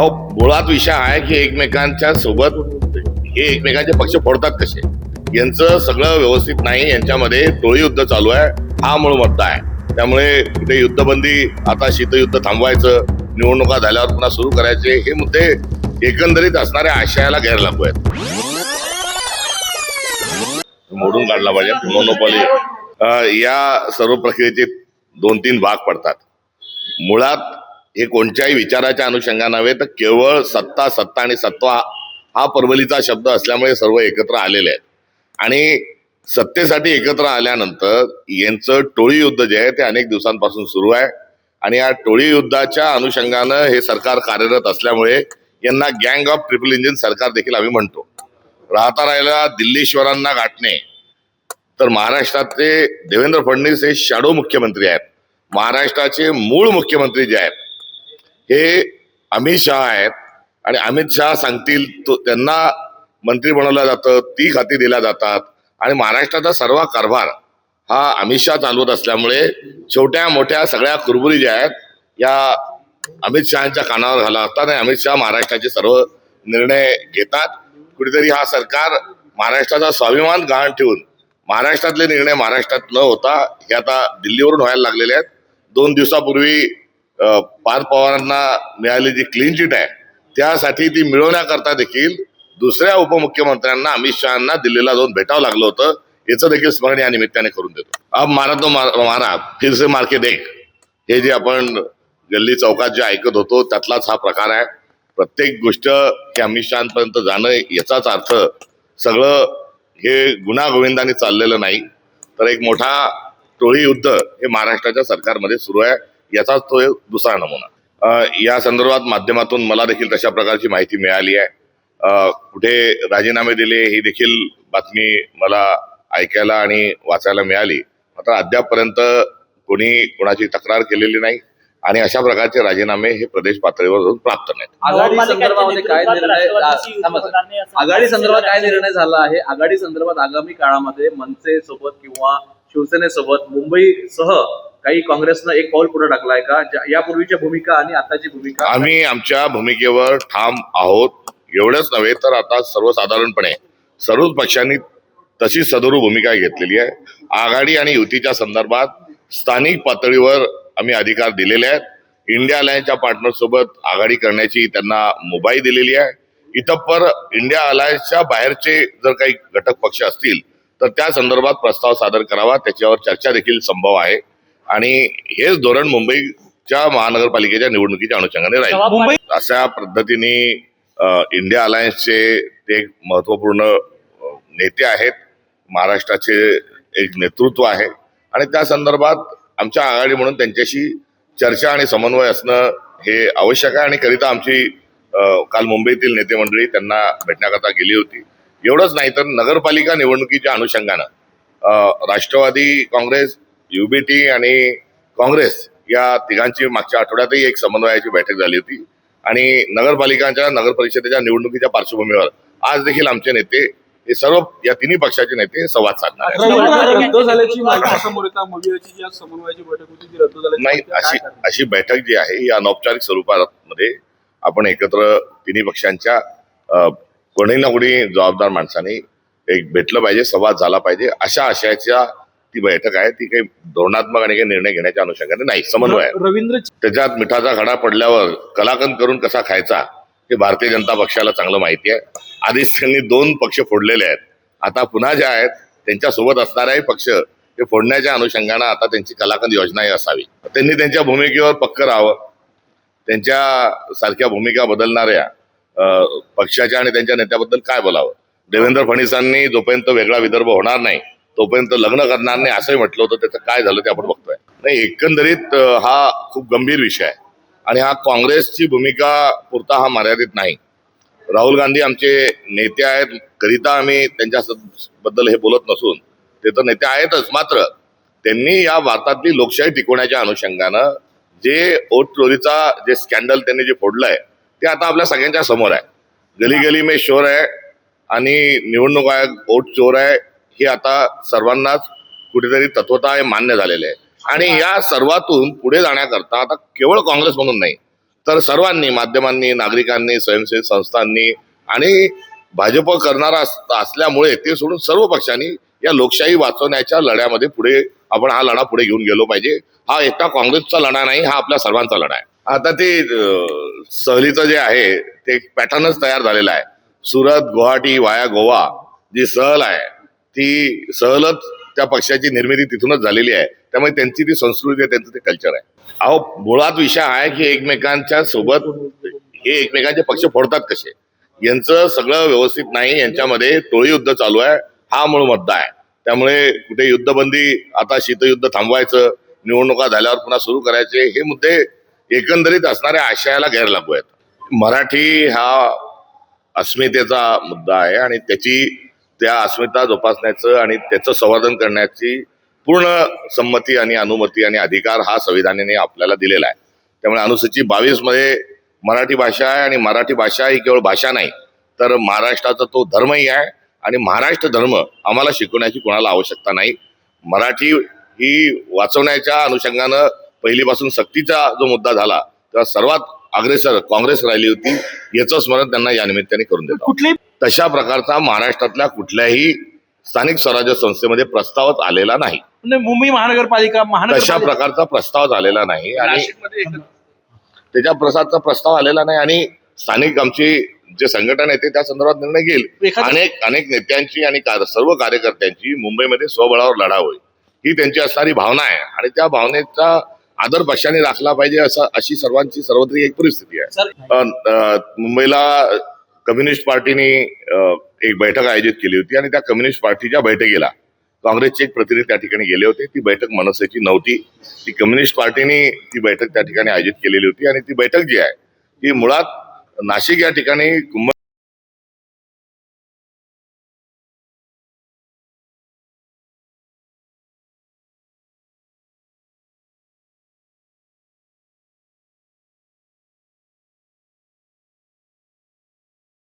अहो मुळात विषय आहे की एकमेकांच्या सोबत हे एकमेकांचे पक्ष फोडतात कसे? यांचं सगळं व्यवस्थित नाही यांच्यामध्ये टोळी युद्ध चालू आहे हा मूळ मुद्दा आहे. त्यामुळे इथे युद्धबंदी आता शीतयुद्ध थांबवायचं निवडणुका झाल्यावर पुन्हा सुरू करायचे हे मुद्दे एकंदरीत असणाऱ्या आशयाला गैर लागू आहेत. मोडून काढला पाहिजे मोनोपॉली. या सर्व प्रक्रियेचे दोन तीन भाग पडतात. मुळात हे कोणत्याही विचाराच्या अनुषंगाने नव्हे तर केवळ सत्ता सत्ता आणि सत्वा हा परवलीचा शब्द असल्यामुळे सर्व एकत्र आलेले आहेत. आणि सत्तेसाठी एकत्र आल्यानंतर यांचं टोळी युद्ध जे आहे ते अनेक दिवसांपासून सुरू आहे. आणि या टोळी युद्धाच्या अनुषंगानं हे सरकार कार्यरत असल्यामुळे यांना गँग ऑफ ट्रिपल इंजिन सरकार देखील आम्ही म्हणतो. राहता राहिला दिल्लीश्वरांना गाठणे. तर महाराष्ट्रातले देवेंद्र फडणवीस हे शॅडो मुख्यमंत्री आहेत. महाराष्ट्राचे मूळ मुख्यमंत्री जे आहेत हे अमित शहा आहेत. आणि अमित शहा सांगतील तो त्यांना मंत्री बनवलं जातं ती खाती दिल्या जातात. आणि महाराष्ट्राचा सर्व कारभार हा अमित शहा चालवत असल्यामुळे छोट्या मोठ्या सगळ्या कुरबुरी ज्या आहेत या अमित शहाच्या कानावर घाला असतात आणि अमित शहा महाराष्ट्राचे सर्व निर्णय घेतात. कुठेतरी हा सरकार महाराष्ट्राचा स्वाभिमान गहाण ठेवून महाराष्ट्रातले निर्णय महाराष्ट्रात न होता हे आता दिल्लीवरून व्हायला लागलेले आहेत. दोन दिवसापूर्वी पार्थ पवारांना मिळाली जी क्लीन चिट आहे त्यासाठी ती मिळवण्याकरता देखील दुसऱ्या उपमुख्यमंत्र्यांना अमित शहाना दिल्लीला जाऊन भेटावं लागलं होतं. याचं देखील स्मरण या निमित्ताने करून देतो. अब मारा तो मार- मारा फिर से मार के देख. हे जे आपण गल्ली चौकात जे ऐकत होतो त्यातलाच हा प्रकार आहे. प्रत्येक गोष्ट की अमित शहापर्यंत जाणं याचाच अर्थ सगळं हे गुन्हा चाललेलं नाही. तर एक मोठा टोळी युद्ध हे महाराष्ट्राच्या सरकारमध्ये सुरू आहे. याचाच तो एक दुसरा नमुना. अं, या संदर्भात माध्यमातून मला देखील तशा प्रकारची माहिती मिळाली आहे. कुठे राजीनामे दिले ही देखील बातमी मला ऐकायला आणि वाचायला मिळाली. मात्र अद्यापपर्यंत कोणी कोणाची तक्रार केलेली नाही आणि अशा प्रकारचे राजीनामे हे प्रदेश पातळीवर प्राप्त नाहीत. आघाडी संदर्भात काय निर्णय झाला आहे? आघाडी संदर्भात आगामी काळामध्ये मनसे सोबत किंवा शिवसेनेसोबत मुंबईसह काही काँग्रेसनं एक पाऊल पुढे टाकलाय का? यापूर्वीच्या भूमिका आणि आताची भूमिका? आम्ही आमच्या भूमिकेवर ठाम आहोत. एवढंच नव्हे तर आता सर्वसाधारणपणे सर्वच पक्षांनी तशी सदरू भूमिका घेतलेली आहे. आघाडी आणि युतीच्या संदर्भात स्थानिक पातळीवर आम्ही अधिकार दिलेले आहेत. इंडिया अलायन्सच्या पार्टनर सोबत आघाडी करण्याची त्यांना मुभाई दिलेली आहे. इथं पर इंडिया अलायन्सच्या बाहेरचे जर काही घटक पक्ष असतील तर त्या संदर्भात प्रस्ताव सादर करावा. त्याच्यावर चर्चा देखील संभव आहे. आणि हेच धोरण मुंबईच्या महानगरपालिकेच्या निवडणुकीच्या अनुषंगाने राहील. अशा पद्धतीने इंडिया अलायन्सचे ते एक महत्त्वपूर्ण नेते आहेत. महाराष्ट्राचे एक नेतृत्व आहे. आणि त्या संदर्भात आमच्या आघाडी म्हणून त्यांच्याशी चर्चा आणि समन्वय असणं हे आवश्यक आहे. आणि करिता आमची काल मुंबईतील नेते मंडळी त्यांना भेटण्याकरता गेली होती. एवढंच नाही तर नगरपालिका निवडणुकीच्या अनुषंगानं राष्ट्रवादी काँग्रेस युबीटी आणि काँग्रेस या तिघांची मागच्या आठवड्यातही एक समन्वयाची बैठक झाली होती आणि नगरपालिकांच्या नगर परिषदेच्या निवडणुकीच्या पार्श्वभूमीवर आज देखील आमचे नेते हे सर्व या तिन्ही पक्षाचे नेते संवाद साधणार नाही. अशी? अशी बैठक जी आहे ही अनौपचारिक स्वरूपामध्ये आपण एकत्र तिन्ही पक्षांच्या कोणी ना कोणी जबाबदार माणसाने एक भेटलं पाहिजे संवाद झाला पाहिजे अशा आशयाच्या ती बैठक आहे ती काही धोरणात्मक आणि काही निर्णय घेण्याच्या अनुषंगाने नाही समन्वय आहे. रवींद्र त्याच्यात मिठाचा खडा पडल्यावर कलाकंद करून कसा खायचा हे भारतीय जनता पक्षाला चांगलं माहिती आहे. आधीच त्यांनी दोन पक्ष फोडलेले आहेत. आता पुन्हा जे आहेत त्यांच्यासोबत असणाराही पक्ष ते फोडण्याच्या अनुषंगानं आता त्यांची कलाकंद योजनाही असावी. त्यांनी त्यांच्या भूमिकेवर पक्क राहावं. त्यांच्या सारख्या भूमिका बदलणाऱ्या पक्षाच्या आणि त्यांच्या नेत्याबद्दल काय बोलावं? देवेंद्र फडणवीसांनी जोपर्यंत वेगळा विदर्भ होणार नाही तोपर्यंत लग्न करणार नाही असंही म्हटलं होतं. त्याचं काय झालं ते आपण बघतोय. नाही एकंदरीत हा खूप गंभीर विषय आहे. आणि हा काँग्रेसची भूमिका पुरता हा मर्यादित नाही. राहुल गांधी आमचे नेते आहेत. करिता आम्ही त्यांच्या बद्दल हे बोलत नसून ते तर नेते आहेतच. मात्र त्यांनी या भारतातली लोकशाही टिकवण्याच्या अनुषंगानं जे ओट चोरीचा जे स्कॅन्डल त्यांनी जे फोडलंय ते आता आपल्या सगळ्यांच्या समोर आहे. गली गली मे शोर आहे आणि निवडणूक आयोग ओट चोर आहे. हे आता सर्वांनाच कुठेतरी तत्वता हे मान्य झालेले आहे. आणि या सर्वातून पुढे जाण्याकरता आता केवळ काँग्रेस म्हणून नाही तर सर्वांनी माध्यमांनी नागरिकांनी स्वयंसेवी संस्थांनी आणि भाजप करणारा अस- असल्यामुळे ते सोडून सर्व पक्षांनी या लोकशाही वाचवण्याच्या लढ्यामध्ये पुढे आपण हा लढा पुढे घेऊन गेलो पाहिजे. हा एकटा काँग्रेसचा लढा नाही हा आपल्या सर्वांचा लढा आहे. आता ते सहलीचं जे आहे ते पॅटर्नच तयार झालेला आहे. सुरत गुवाहाटी वाया गोवा जी सहल आहे ती सहलच त्या पक्षाची निर्मिती तिथूनच झालेली आहे. त्यामुळे त्यांची ती संस्कृती आहे त्यांचं ते कल्चर आहे. अहो मुळात विषय आहे की एकमेकांच्या सोबत हे एकमेकांचे पक्ष फोडतात कसे? यांचं सगळं व्यवस्थित नाही यांच्यामध्ये टोळी युद्ध चालू आहे. हा मूळ मुद्दा आहे. त्यामुळे कुठे युद्धबंदी आता शीतयुद्ध थांबवायचं निवडणुका झाल्यावर पुन्हा सुरू करायचे हे मुद्दे एकंदरीत असणाऱ्या आशयाला गैर लागू आहेत. मराठी हा अस्मितेचा मुद्दा आहे आणि त्याची त्या अस्मिता जोपासण्याचं आणि त्याचं संवर्धन करण्याची पूर्ण संमती आणि अनुमती आणि अधिकार हा संविधानाने आपल्याला दिलेला आहे. त्यामुळे अनुसूचित बावीसमध्ये मराठी भाषा आहे आणि मराठी भाषा ही केवळ भाषा नाही तर महाराष्ट्राचा तो धर्मही आहे आणि महाराष्ट्र धर्म आम्हाला शिकवण्याची कोणाला आवश्यकता नाही. मराठी ही वाचवण्याच्या अनुषंगानं पहिलीपासून सक्तीचा जो मुद्दा झाला तेव्हा सर्वात अग्रेसर काँग्रेस राहिली होती याचं स्मरण त्यांना या निमित्ताने करून देतो. कुठलेही तशा प्रकारचा महाराष्ट्रातल्या कुठल्याही स्थानिक स्वराज्य संस्थेमध्ये प्रस्तावच आलेला नाही. म्हणजे मुंबई महानगरपालिका तशा महानगरपालिका प्रकारचा प्रस्ताव आलेला नाही आणि नाशिकमध्ये त्याच्या प्रसादचा प्रस्ताव आलेला नाही आणि स्थानिक आमची जे संघटन आहे ते त्या संदर्भात निर्णय घेईल. एखादा- अनेक अनेक नेत्यांची आणि कार- सर्व कार्यकर्त्यांची मुंबईमध्ये स्वबळावर लढा होईल ही त्यांची असणारी भावना आहे आणि त्या भावनेचा आदर पक्षाने राखला पाहिजे असं अशी सर्वांची सर्वत्री एक परिस्थिती आहे. सर अ, अ, मुंबईला कम्युनिस्ट पार्टीने एक बैठक आयोजित केली होती आणि त्या कम्युनिस्ट पार्टीच्या बैठकीला काँग्रेसचे एक प्रतिनिधी त्या ठिकाणी गेले होते. ती बैठक मनसेची नव्हती. ती कम्युनिस्ट पार्टीने ती बैठक त्या ठिकाणी आयोजित केलेली होती आणि ती बैठक जी आहे ती मुळात नाशिक या ठिकाणी कुंभ